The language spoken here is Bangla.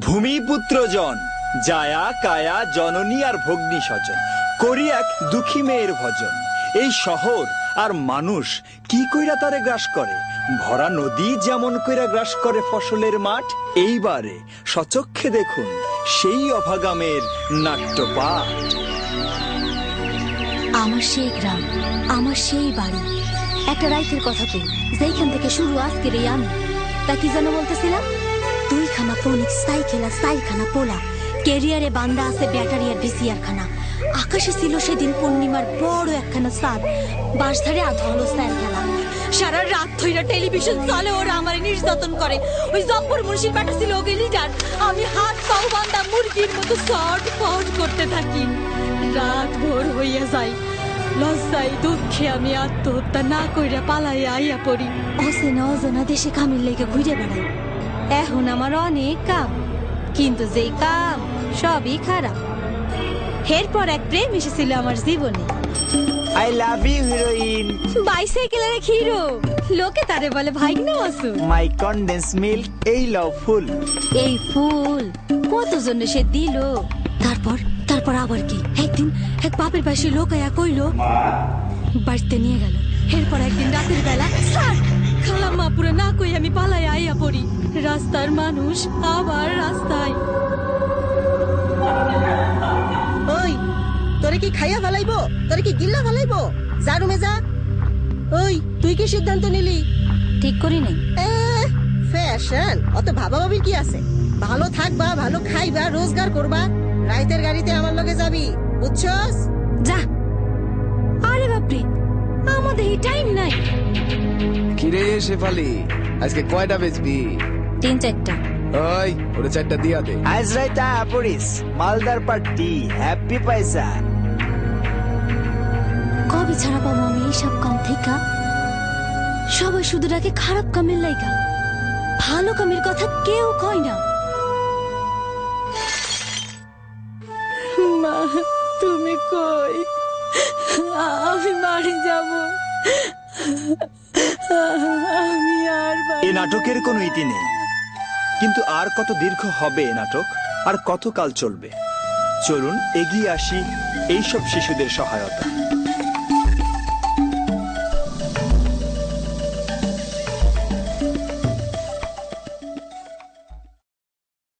ভূমিপুত্রজন, জায়া, কায়া, জননী আর ভগ্নী স্বজন করি এক দুঃখী মেয়ের ভজন। এই শহর আর মানুষ কি কইরা তারে গ্রাস করে? ভরা নদী যেমন কইরা গ্রাস করে ফসলের মাঠ, এইবারে সচক্ষে দেখুন সেই অভাগামের নাট্যপাঠ। আমার সেই গ্রাম, আমার সেই বাড়ি। একটা রাইতের কথা তো যেইখান থেকে শুরু আজকের এই আমি। তা কি যেন বলতেছিলাম? দুইখানা পনিক সাইকেল আর সাইখানা পোলা। কেরিয়ারে বান্দা আছে, ব্যাটারি আর ভিসিআর খানা আকাশে ছিল সেদিন পূর্ণিমার বড় একখানা সাদ বাস ধারে আধা হলো স্যার খেলা সারা রাত ধইরা টেলিভিশন চলে ওরা আমারে নির্যাতন করে। ওই জব্বর মুর্শিদ ব্যাটা ছিল ওকে লিডার। আমি হাত পাও বান্দা মুরগির মতো শর্ট পট করতে থাকি। রাত ভোর হইয়া যায়। লজ্জায় দুঃখে আমি আত্মহত্যা না কইরা পালাই আইয়া পড়ি। অচেনা অজানা দেশে কামের লেগে ঘুরে বেড়াই। এখন আমার অনেক কাম কিন্তু যেই কাম সবই খারাপ। এরপর এক প্রেম এসেছিল আমার জীবনে। আই লাভ ইউ হিরোইন বাইসাইকেলের এক হিরো লোকে তারে বলে ভাই না অসুর। মাই কনডেন্স মিল্ক এই লভ ফুল। এই ফুল কতজন সে দিল? তারপর তারপর আবার কি? একদিন এক বাপের পাশে লোক আয়া কইলো বাড়িতে নিয়ে গেল। এরপর একদিন রাতের বেলা স্যার খালাম্মা পুরো না কই আমি পালাই আইয়া পড়ি। রাস্তার মানুষ আবার রাস্তায়। ওই তোরে কি খাইয়া ফেলাইবো? তোরে কি গিল্লা ফেলাইবো? যা রুমে যা। ওই তুই কি সিদ্ধান্ত নিলি? ঠিক করি নাই। ফ্যাশন অত ভাবা ভাবির কি আছে? ভালো থাকবা ভালো খাইবা রোজগার করবা রাইতের গাড়িতে আমার লগে যাবি বুঝছস? যা। এই টাইম নাই। কিরে শেফালি? আজকে কয়টা বেচবি? তিন চারটা। ওই ওরে চারটা দিয়া দে। আজ রাইতা পড়িস। মালদার পার্টি হ্যাপি পয়সা কবে ছাড়া পাবো আমি এইসব কাম থেকে? সবাই শুধু ডাকে খারাপ কামের লাইগা। ভালো কামের কথা কেউ কয় না। মা তুমি কই? আমি বাড়ি যাব। এ নাটকের কোনো ইতি নেই। কিন্তু আর কত দীর্ঘ হবে এ নাটক, আর কত কাল চলবে? চলুন এগিয়ে আসি এইসব শিশুদের সহায়তা